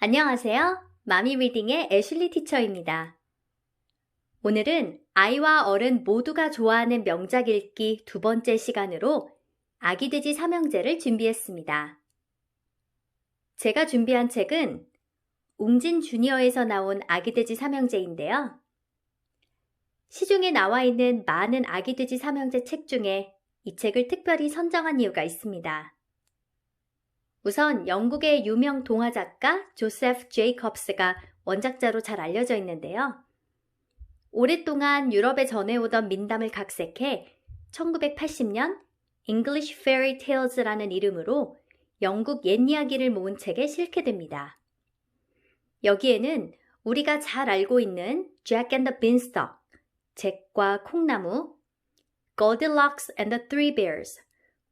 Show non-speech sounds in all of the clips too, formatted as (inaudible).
안녕하세요. 마미 리딩의 애슐리 티처입니다. 오늘은 아이와 어른 모두가 좋아하는 명작 읽기 두 번째 시간으로 아기 돼지 삼형제를 준비했습니다. 제가 준비한 책은 웅진 주니어에서 나온 아기 돼지 삼형제인데요. 시중에 나와 있는 많은 아기 돼지 삼형제 책 중에 이 책을 특별히 선정한 이유가 있습니다. 우선 영국의 유명 동화 작가 조세프 제이컵스가 원작자로 잘 알려져 있는데요. 오랫동안 유럽에 전해오던 민담을 각색해 1980년 English Fairy Tales라는 이름으로 영국 옛 이야기를 모은 책에 실게 됩니다. 여기에는 우리가 잘 알고 있는 Jack and the Beanstalk, 잭과 콩나무, Goldilocks and the Three Bears,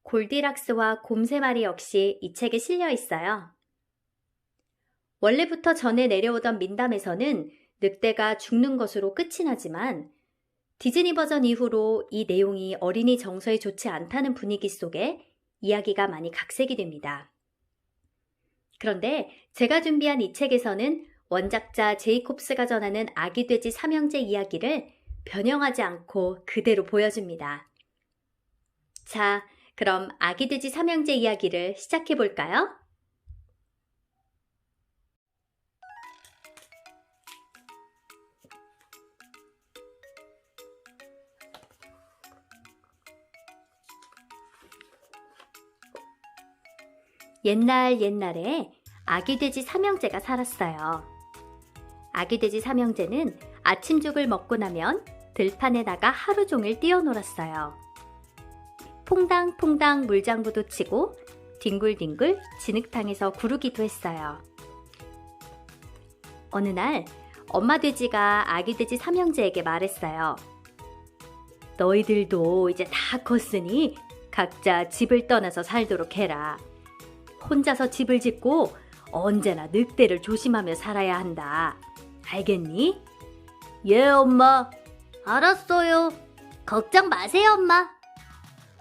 골디락스와 곰새마리 역시 이 책에 실려 있어요. 원래부터 전해 내려오던 민담에서는 늑대가 죽는 것으로 끝이 나지만 디즈니 버전 이후로 이 내용이 어린이 정서에 좋지 않다는 분위기 속에 이야기가 많이 각색이 됩니다. 그런데 제가 준비한 이 책에서는 원작자 제이콥스가 전하는 아기 돼지 삼형제 이야기를 변형하지 않고 그대로 보여줍니다. 자, 그럼 아기 돼지 삼형제 이야기를 시작해 볼까요? 옛날 옛날에 아기 돼지 삼형제가 살았어요. 아기 돼지 삼형제는 아침죽을 먹고 나면 들판에 나가 하루 종일 뛰어놀았어요. 퐁당퐁당 물장구도 치고 뒹굴뒹굴 진흙탕에서 구르기도 했어요. 어느 날 엄마 돼지가 아기 돼지 삼형제에게 말했어요. 너희들도 이제 다 컸으니 각자 집을 떠나서 살도록 해라. 혼자서 집을 짓고 언제나 늑대를 조심하며 살아야 한다. 알겠니? 예, 엄마. 알았어요. 걱정 마세요, 엄마.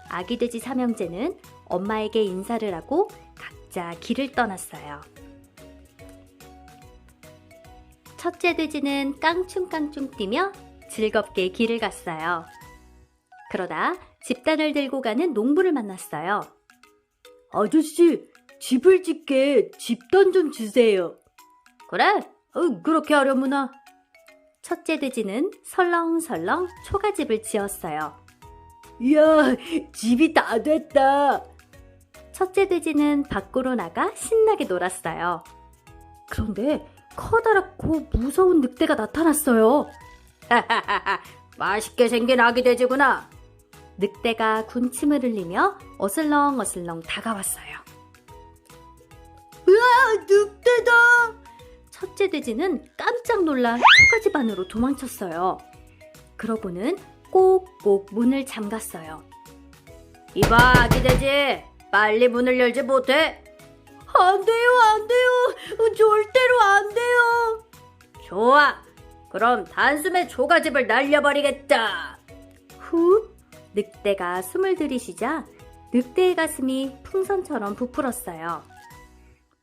아기 돼지 삼형제는 엄마에게 인사를 하고 각자 길을 떠났어요. 첫째 돼지는 깡충깡충 뛰며 즐겁게 길을 갔어요. 그러다 집단을 들고 가는 농부를 만났어요. 아저씨, 집을 짓게 집단 좀 주세요. 그래, 어, 그렇게 하려무나. 첫째 돼지는 설렁설렁 초가집을 지었어요. 이야, 집이 다 됐다. 첫째 돼지는 밖으로 나가 신나게 놀았어요. 그런데 커다랗고 무서운 늑대가 나타났어요. (laughs) 맛있게 생긴 아기 돼지구나. 늑대가 군침을 흘리며 어슬렁어슬렁 다가왔어요. 으아, 늑대다! 첫째 돼지는 깜짝 놀라 초가집 안으로 도망쳤어요. 그러고는 꼭꼭 문을 잠갔어요. 이봐, 아기 돼지! 빨리 문을 열지 못해? 안 돼요, 안 돼요! 절대로 안 돼요! 좋아! 그럼 단숨에 초가집을 날려버리겠다! 후! 늑대가 숨을 들이쉬자 늑대의 가슴이 풍선처럼 부풀었어요.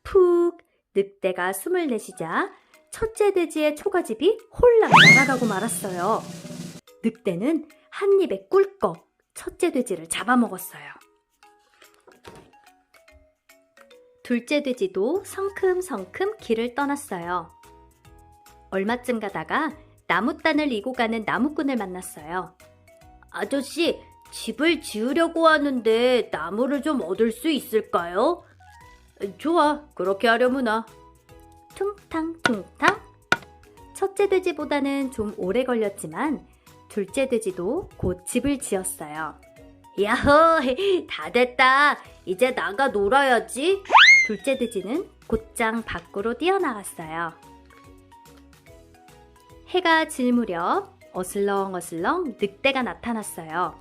푹! 늑대가 숨을 내쉬자 첫째 돼지의 초가집이 홀랑 날아가고 말았어요. 늑대는 한 입에 꿀꺽 첫째 돼지를 잡아먹었어요. 둘째 돼지도 성큼성큼 길을 떠났어요. 얼마쯤 가다가 나무단을 이고 가는 나무꾼을 만났어요. 아저씨, 집을 지으려고 하는데 나무를 좀 얻을 수 있을까요? 좋아, 그렇게 하려무나. 퉁탕퉁탕. 첫째 돼지보다는 좀 오래 걸렸지만 둘째 돼지도 곧 집을 지었어요. 야호, (laughs) 다 됐다. 이제 나가 놀아야지. 둘째 돼지는 곧장 밖으로 뛰어나갔어요. 해가 질 무렵 어슬렁어슬렁 늑대가 나타났어요.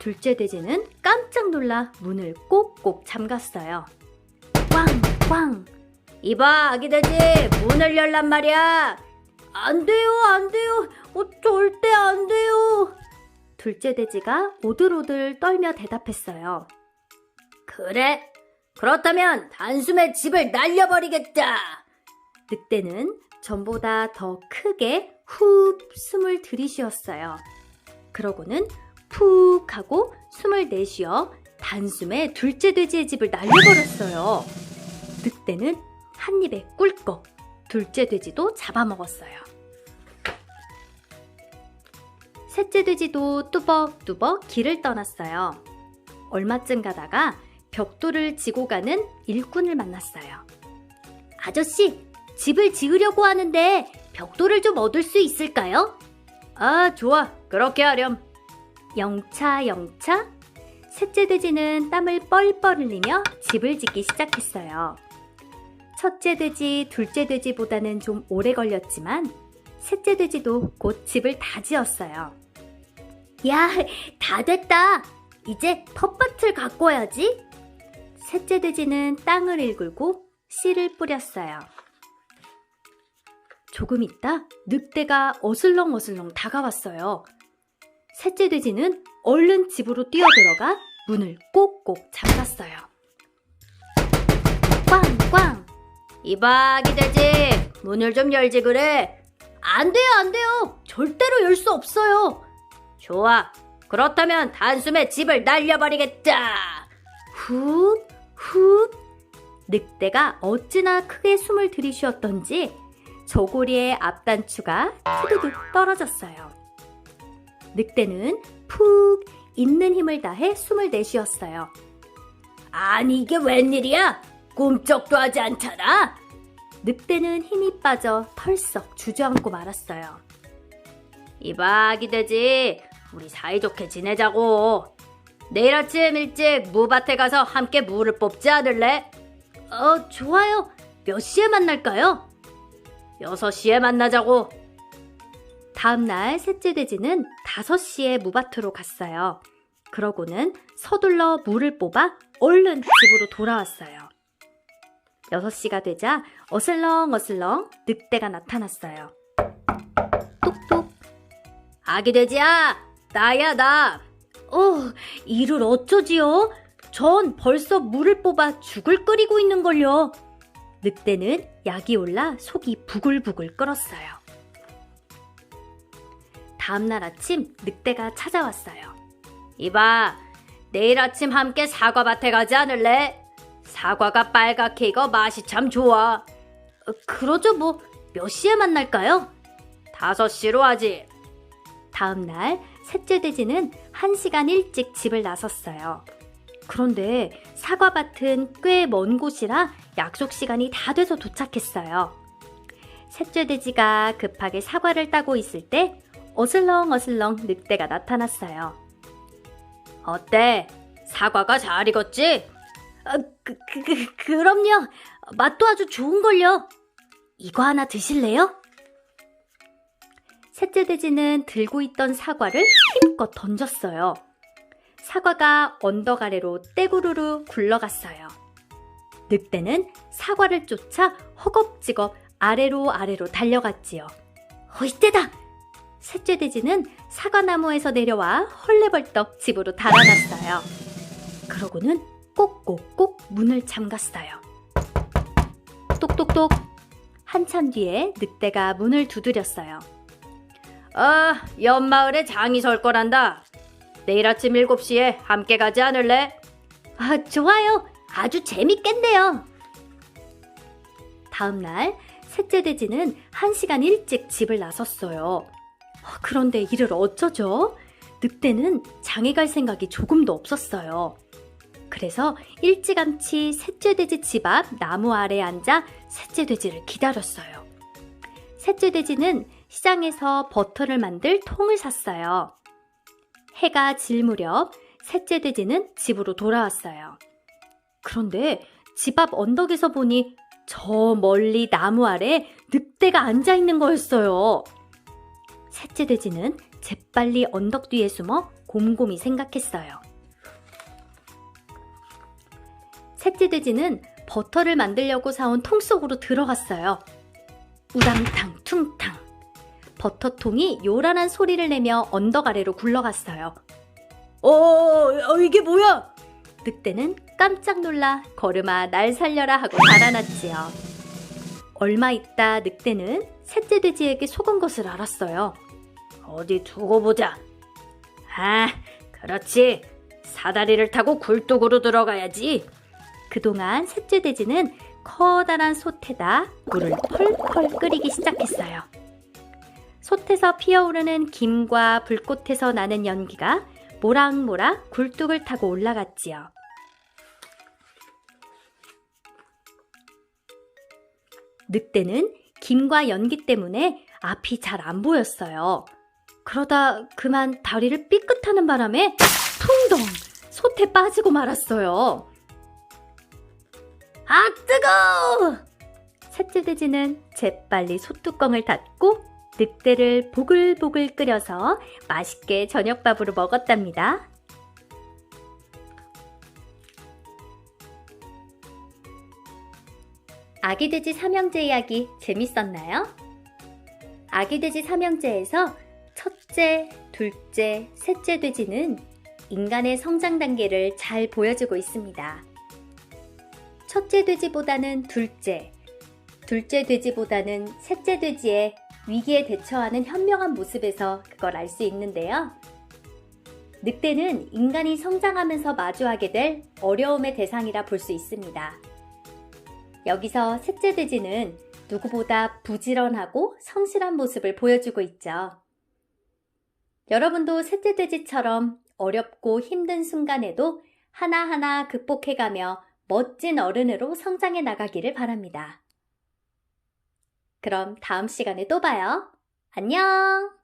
둘째 돼지는 깜짝 놀라 문을 꼭꼭 잠갔어요. 꽝 꽝 이봐 아기 돼지 문을 열란 말이야 안 돼요 안 돼요 어, 절대 안 돼요 둘째 돼지가 오들오들 떨며 대답했어요 그래 그렇다면 단숨에 집을 날려버리겠다 늑대는 전보다 더 크게 후 숨을 들이쉬었어요. 그러고는 푹 하고 숨을 내쉬어 단숨에 둘째 돼지의 집을 날려버렸어요. 늑대는 한 입에 꿀꺽 둘째 돼지도 잡아먹었어요. 셋째 돼지도 뚜벅뚜벅 길을 떠났어요. 얼마쯤 가다가 벽돌을 지고 가는 일꾼을 만났어요. 아저씨, 집을 지으려고 하는데 벽돌을 좀 얻을 수 있을까요? 아, 좋아. 그렇게 하렴. 영차, 영차. 셋째 돼지는 땀을 뻘뻘 흘리며 집을 짓기 시작했어요. 첫째 돼지, 둘째 돼지보다는 좀 오래 걸렸지만 셋째 돼지도 곧 집을 다 지었어요. 야, 다 됐다. 이제 텃밭을 가꿔야지. 셋째 돼지는 땅을 일굴고 씨를 뿌렸어요. 조금 있다 늑대가 어슬렁어슬렁 다가왔어요. 셋째 돼지는 얼른 집으로 뛰어들어가 문을 꼭꼭 잠갔어요. 꽝꽝! 이박이 돼지! 문을 좀 열지 그래! 안 돼요, 안 돼요! 절대로 열 수 없어요! 좋아. 그렇다면 단숨에 집을 날려버리겠다! 훅, 훅! 늑대가 어찌나 크게 숨을 들이쉬었던지 저고리의 앞단추가 투두둑 떨어졌어요. 늑대는 푹 있는 힘을 다해 숨을 내쉬었어요. 아니 이게 웬일이야? 꿈쩍도 하지 않잖아. 늑대는 힘이 빠져 털썩 주저앉고 말았어요. 이박이 되지. 우리 사이좋게 지내자고. 내일 아침 일찍 무밭에 가서 함께 물을 뽑지 않을래? 어, 좋아요. 몇 시에 만날까요? 6시에 만나자고. 다음날 셋째 돼지는 5시에 무밭으로 갔어요. 그러고는 서둘러 물을 뽑아 얼른 집으로 돌아왔어요. 6시가 되자 어슬렁어슬렁 늑대가 나타났어요. 똑똑. 아기 돼지야! 나야, 나! 어, 이를 어쩌지요? 전 벌써 물을 뽑아 죽을 끓이고 있는걸요. 늑대는 약이 올라 속이 부글부글 끓었어요. 다음날 아침 늑대가 찾아왔어요. 이봐, 내일 아침 함께 사과밭에 가지 않을래? 사과가 빨갛게 익어 맛이 참 좋아. 어, 그러죠, 뭐. 몇 시에 만날까요? 다섯 시로 하지. 다음 날 셋째 돼지는 한 시간 일찍 집을 나섰어요. 그런데 사과밭은 꽤 먼 곳이라 약속 시간이 다 돼서 도착했어요. 셋째 돼지가 급하게 사과를 따고 있을 때 어슬렁어슬렁 늑대가 나타났어요. 어때? 사과가 잘 익었지? 아, 그, 그, 그, 그럼요. 맛도 아주 좋은걸요. 이거 하나 드실래요? 셋째 돼지는 들고 있던 사과를 힘껏 던졌어요. 사과가 언덕 아래로 떼구르르 굴러갔어요. 늑대는 사과를 쫓아 허겁지겁 아래로 아래로 달려갔지요. 어, 이때다! 셋째 돼지는 사과나무에서 내려와 헐레벌떡 집으로 달아났어요. 그러고는 꼭꼭꼭 문을 잠갔어요. 똑똑똑! 한참 뒤에 늑대가 문을 두드렸어요. 아, 옆마을에 장이 설 거란다. 내일 아침 7시에 함께 가지 않을래? 아, 좋아요. 아주 재밌겠네요. 다음 날 셋째 돼지는 한 시간 일찍 집을 나섰어요. 아, 그런데 이를 어쩌죠? 늑대는 장에 갈 생각이 조금도 없었어요. 그래서 일찌감치 셋째 돼지 집 앞 나무 아래에 앉아 셋째 돼지를 기다렸어요. 셋째 돼지는 시장에서 버터를 만들 통을 샀어요. 해가 질 무렵 셋째 돼지는 집으로 돌아왔어요. 그런데 집 앞 언덕에서 보니 저 멀리 나무 아래 늑대가 앉아 있는 거였어요. 셋째 돼지는 재빨리 언덕 뒤에 숨어 곰곰이 생각했어요. 셋째 돼지는 버터를 만들려고 사온 통 속으로 들어갔어요. 우당탕 퉁탕. 버터통이 요란한 소리를 내며 언덕 아래로 굴러갔어요. 어, 어, 이게 뭐야? 늑대는 깜짝 놀라 걸음아 날 살려라 하고 달아났지요. 얼마 있다 늑대는 셋째 돼지에게 속은 것을 알았어요. 어디 두고 보자. 아, 그렇지. 사다리를 타고 굴뚝으로 들어가야지. 그동안 셋째 돼지는 커다란 솥에다 물을 펄펄 끓이기 시작했어요. 솥에서 피어오르는 김과 불꽃에서 나는 연기가 모락모락 굴뚝을 타고 올라갔지요. 늑대는 김과 연기 때문에 앞이 잘 안 보였어요. 그러다 그만 다리를 삐끗하는 바람에 퉁덩 솥에 빠지고 말았어요. 아 뜨거! 셋째 돼지는 재빨리 솥뚜껑을 닫고 늑대를 보글보글 끓여서 맛있게 저녁밥으로 먹었답니다. 아기 돼지 삼형제 이야기 재밌었나요? 아기 돼지 삼형제에서 첫째, 둘째, 셋째 돼지는 인간의 성장 단계를 잘 보여주고 있습니다. 첫째 돼지보다는 둘째, 둘째 돼지보다는 셋째 돼지의 위기에 대처하는 현명한 모습에서 그걸 알 수 있는데요. 늑대는 인간이 성장하면서 마주하게 될 어려움의 대상이라 볼 수 있습니다. 여기서 셋째 돼지는 누구보다 부지런하고 성실한 모습을 보여주고 있죠. 여러분도 셋째 돼지처럼 어렵고 힘든 순간에도 하나하나 극복해가며 멋진 어른으로 성장해 나가기를 바랍니다. 그럼 다음 시간에 또 봐요. 안녕!